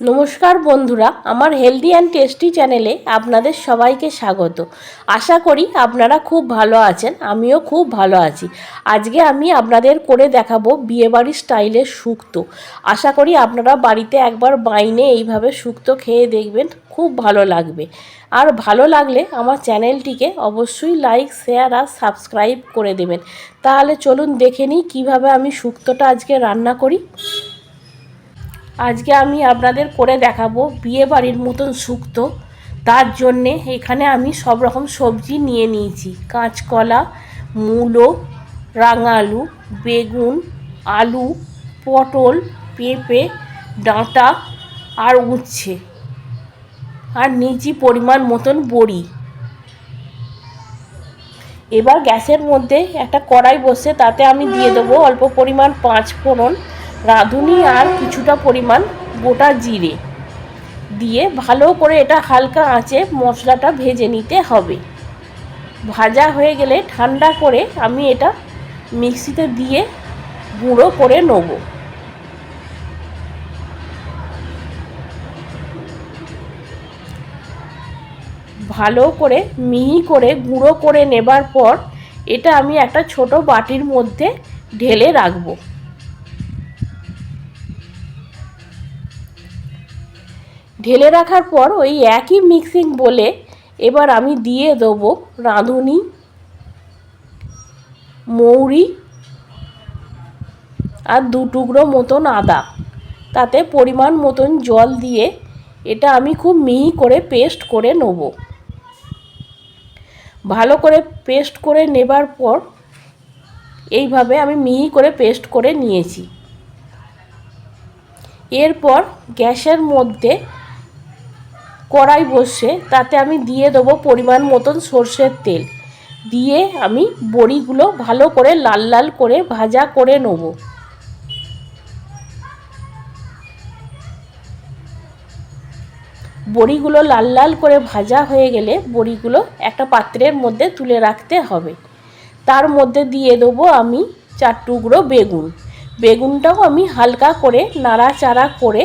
নমস্কার বন্ধুরা, আমার হেলদি অ্যান্ড টেস্টি চ্যানেলে আপনাদের সবাইকে স্বাগত। আশা করি আপনারা খুব ভালো আছেন, আমিও খুব ভালো আছি। আজকে আমি আপনাদের করে দেখাবো বিয়েবাড়ির স্টাইলের শুক্তো। আশা করি আপনারা বাড়িতে একবার বাইনে এইভাবে শুক্তো খেয়ে দেখবেন, খুব ভালো লাগবে। আর ভালো লাগলে আমার চ্যানেলটিকে অবশ্যই লাইক, শেয়ার আর সাবস্ক্রাইব করে দেবেন। তাহলে চলুন দেখে নিই কীভাবে আমি শুক্তোটা আজকে রান্না করি। আজকে আমি আপনাদের করে দেখাবো বিয়ে বাড়ির মতন শুক্তো তার জন্যে এখানে আমি সব রকম সবজি নিয়ে নিয়েছি। কাঁচকলা, মূলো, রাঙালু, বেগুন, আলু, পটল, পেঁপে, ডাঁটা আর উচ্ছে। আর নিচি পরিমাণ মতন বড়ি। এবার গ্যাসের মধ্যে একটা কড়াই বসে তাতে আমি দিয়ে দেবো অল্প পরিমাণ পাঁচ ফোড়ন। রাঁধুনি আর কিছুটা পরিমাণ গোটা জিরে দিয়ে ভালো করে এটা হালকা আঁচে মশলাটা ভেজে নিতে হবে। ভাজা হয়ে গেলে ঠান্ডা করে আমি এটা মিক্সিতে দিয়ে গুঁড়ো করে নেব। ভালো করে মিহি করে গুঁড়ো করে নেবার পর এটা আমি একটা ছোট বাটির মধ্যে ঢেলে রাখব। ঢেলে রাখার পর ওই একই মিক্সিং বলে এবার আমি দিয়ে দেবো রাঁধুনি, মৌরি আর দু টুকরো মতন আদা। তাতে পরিমাণ মতন জল দিয়ে এটা আমি খুব মিহি করে পেস্ট করে নেব। ভালো করে পেস্ট করে নেবার পর এইভাবে আমি মিহি করে পেস্ট করে নিয়েছি। এরপর গ্যাসের মধ্যে কড়াই বসে, তাতে আমি দিয়ে দেবো পরিমাণ মতন সর্ষের তেল। দিয়ে আমি বড়িগুলো ভালো করে লাল লাল করে ভাজা করে নেব। বড়িগুলো লাল লাল করে ভাজা হয়ে গেলে বড়িগুলো একটা পাত্রের মধ্যে তুলে রাখতে হবে। তার মধ্যে দিয়ে দেবো আমি চার টুকরো বেগুন। বেগুনটাও আমি হালকা করে নাড়াচাড়া করে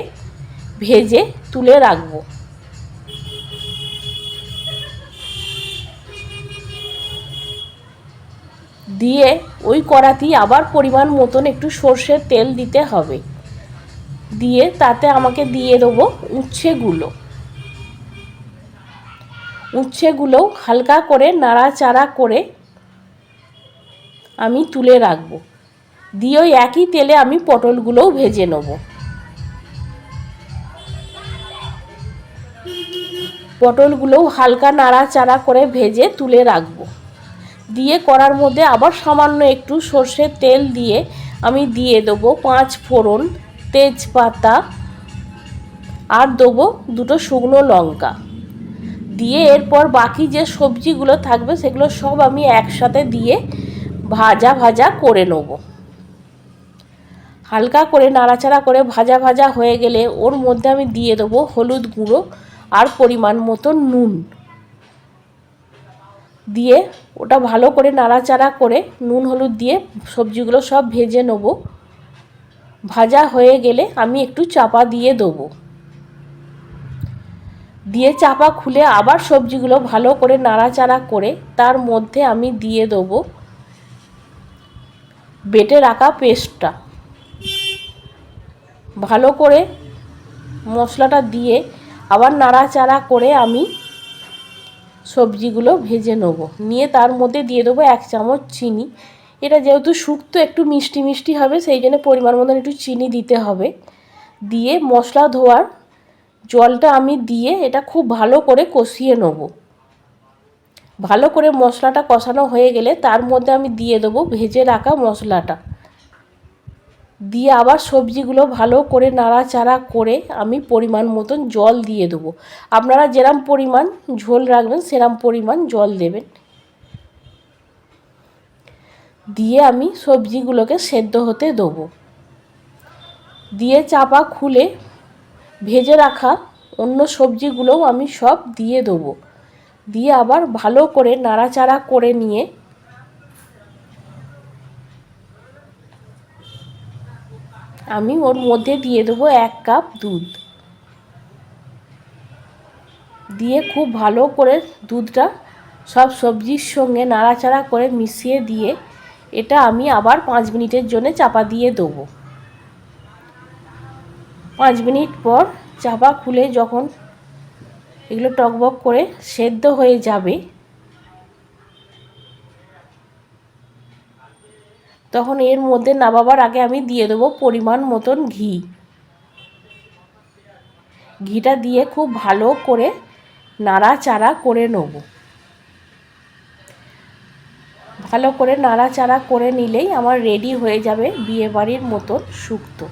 ভেজে তুলে রাখব। দিয়ে ওই কড়াতেই আবার পরিমাণ মতন একটু সর্ষের তেল দিতে হবে। দিয়ে তাতে আমাকে দিয়ে দেবো উচ্ছেগুলো। উচ্ছেগুলো হালকা করে নাড়াচাড়া করে আমি তুলে রাখব। দিয়ে ওই একই তেলে আমি পটলগুলোও ভেজে নেব। পটলগুলোও হালকা নাড়াচাড়া করে ভেজে তুলে রাখব। দিয়ে করার মধ্যে আবার সামান্য একটু সর্ষের তেল দিয়ে আমি দিয়ে দেবো পাঁচ ফোড়ন তেজপাতা আর দেবো দুটো শুকনো লঙ্কা। দিয়ে এরপর বাকি যে সবজিগুলো থাকবে সেগুলো সব আমি একসাথে দিয়ে ভাজা ভাজা করে নেব। হালকা করে নাড়াচাড়া করে ভাজা ভাজা হয়ে গেলে ওর মধ্যে আমি দিয়ে দেবো হলুদ গুঁড়ো আর পরিমাণ মতো নুন। দিয়ে ওটা ভালো করে নাড়াচাড়া করে নুন, হলুদ দিয়ে সবজিগুলো সব ভেজে নেব। ভাজা হয়ে গেলে আমি একটু চাপা দিয়ে দেবো। দিয়ে চাপা খুলে আবার সবজিগুলো ভালো করে নাড়াচাড়া করে তার মধ্যে আমি দিয়ে দেবো বেটে রাখা পেস্টটা। ভালো করে মশলাটা দিয়ে আবার নাড়াচাড়া করে আমি সবজিগুলো ভেজে নেব। নিয়ে তার মধ্যে দিয়ে দেবো এক চামচ চিনি। এটা যেহেতু শুক্তো, একটু মিষ্টি মিষ্টি হবে, সেই জন্য পরিমাণ মতন একটু চিনি দিতে হবে। দিয়ে মশলা ধোয়ার জলটা আমি দিয়ে এটা খুব ভালো করে কষিয়ে নেব। ভালো করে মশলাটা কষানো হয়ে গেলে তার মধ্যে আমি দিয়ে দেবো ভেজে রাখা মশলাটা। দিয়ে আবার সবজিগুলো ভালো করে নাড়াচাড়া করে আমি পরিমাণ মতন জল দিয়ে দেবো। আপনারা যেরম পরিমাণ ঝোল রাখবেন, সেরম পরিমাণ জল দেবেন। দিয়ে আমি সবজিগুলোকে সেদ্ধ হতে দেবো। দিয়ে চাপা খুলে ভেজে রাখা অন্য সবজিগুলোও আমি সব দিয়ে দেবো। দিয়ে আবার ভালো করে নাড়াচাড়া করে নিয়ে আমি ওর মধ্যে দিয়ে দেবো এক কাপ দুধ। দিয়ে খুব ভালো করে দুধটা সব সবজির সঙ্গে নাড়াচাড়া করে মিশিয়ে দিয়ে এটা আমি আবার পাঁচ মিনিটের জন্য চাপা দিয়ে দেবো। পাঁচ মিনিট পর চাপা খুলে যখন এগুলো টকবক করে সেদ্ধ হয়ে যাবে তখন এর মধ্যে নামাবার আগে আমি দিয়ে দেবো পরিমাণ মতন ঘি। ঘিটা দিয়ে খুব ভালো করে নাড়াচাড়া করে নেব। ভালো করে নাড়াচাড়া করে নিলেই আমার রেডি হয়ে যাবে বিয়েবাড়ির মতন শুক্তো